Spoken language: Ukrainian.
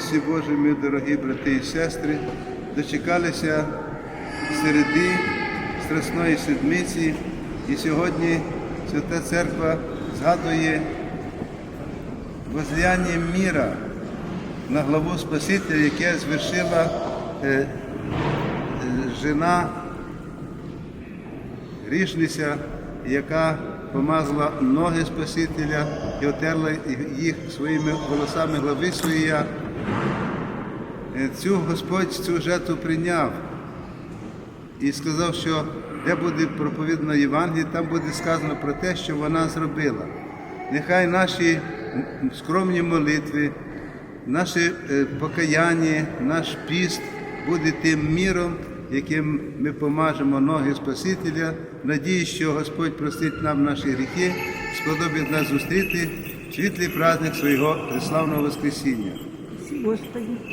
милості Божої, ми, дорогі брати і сестри, дочекалися середи Страсної Седмиці, і сьогодні Свята Церква згадує возляння міра на главу Спасителя, яке звершила е, е, жена грішниця, яка помазала ноги Спасителя і отерла їх своїми волосами глави своєї. Е, Цю Господь цю жертву прийняв і сказав, що де буде проповідано Євангеліє, там буде сказано про те, що вона зробила. Нехай наші скромні молитви, наше покаяння, наш піст буде тим міром, яким ми помажемо ноги Спасителя. Надію, що Господь простить нам наші гріхи, сподобить нас зустріти світлий праздник свого преславного Воскресіння. Господи.